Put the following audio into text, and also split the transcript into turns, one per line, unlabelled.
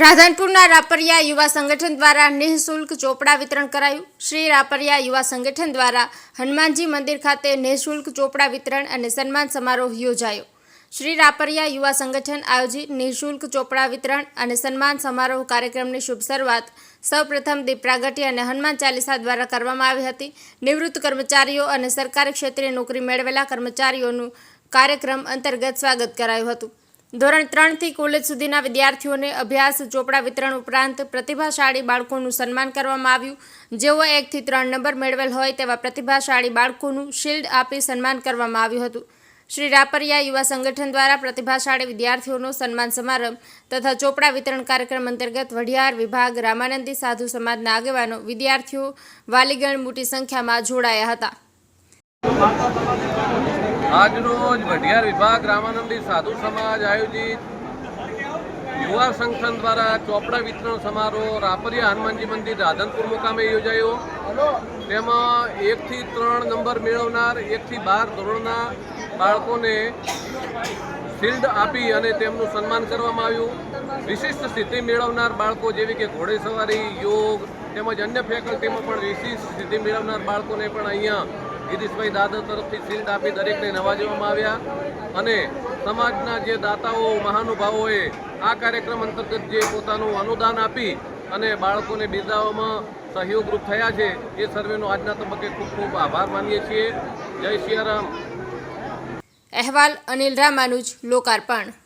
રાધનપુરના રાપરિયા યુવા સંગઠન દ્વારા નિઃશુલ્ક ચોપડા વિતરણ કરાયું. શ્રી રાપરિયા યુવા સંગઠન દ્વારા હનુમાનજી મંદિર ખાતે નિઃશુલ્ક ચોપડા વિતરણ અને સન્માન સમારોહ યોજાયો. શ્રી રાપરિયા યુવા સંગઠન આયોજિત નિઃશુલ્ક ચોપડા વિતરણ અને સન્માન સમારોહ કાર્યક્રમની શુભ શરૂઆત સૌપ્રથમ દીપ પ્રાગટ્ય અને હનુમાન ચાલીસા દ્વારા કરવામાં આવી હતી. નિવૃત્ત કર્મચારીઓ અને સરકારી ક્ષેત્રે નોકરી મેળવેલા કર્મચારીઓનું કાર્યક્રમ અંતર્ગત સ્વાગત કરાયું હતું. ધોરણ ત્રણથી કોલેજ સુધીના વિદ્યાર્થીઓને અભ્યાસ, ચોપડા વિતરણ ઉપરાંત પ્રતિભાશાળી બાળકોનું સન્માન કરવામાં આવ્યું. જેઓ એકથી ત્રણ નંબર મેળવેલ હોય તેવા પ્રતિભાશાળી બાળકોનું શિલ્ડ આપી સન્માન કરવામાં આવ્યું હતું. શ્રી રાપરિયા યુવા સંગઠન દ્વારા પ્રતિભાશાળી વિદ્યાર્થીઓનો સન્માન સમારંભ તથા ચોપડા વિતરણ કાર્યક્રમ અંતર્ગત વઢિયાર વિભાગ, રામાનંદી સાધુ સમાજના આગેવાનો વિદ્યાર્થીઓ વાલીગણ મોટી સંખ્યામાં જોડાયા હતા.
આજરોજ વઢિયાર વિભાગ રામાનંદી સાધુ સમાજ આયોજિત યુવા સંગઠન દ્વારા ચોપડા વિતરણ સમારોહ રાપરિયા હનુમાનજી મંદિર રાધનપુર મુકામે યોજાયો. તેમાં એકથી ત્રણ નંબર મેળવનાર, એકથી બાર ધોરણના બાળકોને શિલ્ડ આપી અને તેમનું સન્માન કરવામાં આવ્યું. વિશિષ્ટ સિદ્ધિ મેળવનાર બાળકો જેવી કે ઘોડેસવારી, યોગ તેમજ અન્ય ફેકલ્ટીમાં પણ વિશિષ્ટ સિદ્ધિ મેળવનાર બાળકોને પણ અહીંયા ગિરીશભાઈ દાદા તરફથી શિલ્ડ આપી દરેકને નવાજવામાં આવ્યા. અને સમાજના જે દાતાઓ, મહાનુભાવોએ આ કાર્યક્રમ અંતર્ગત જે પોતાનું અનુદાન આપી અને બાળકોને બિરદાવવામાં સહયોગરૂપ થયા છે, એ સર્વેનો આજના તબક્કે ખૂબ ખૂબ આભાર માનીએ છીએ. જય સિયારામ
અહેવાલ અનિલ રામાનુજ, લોકાર્પણ.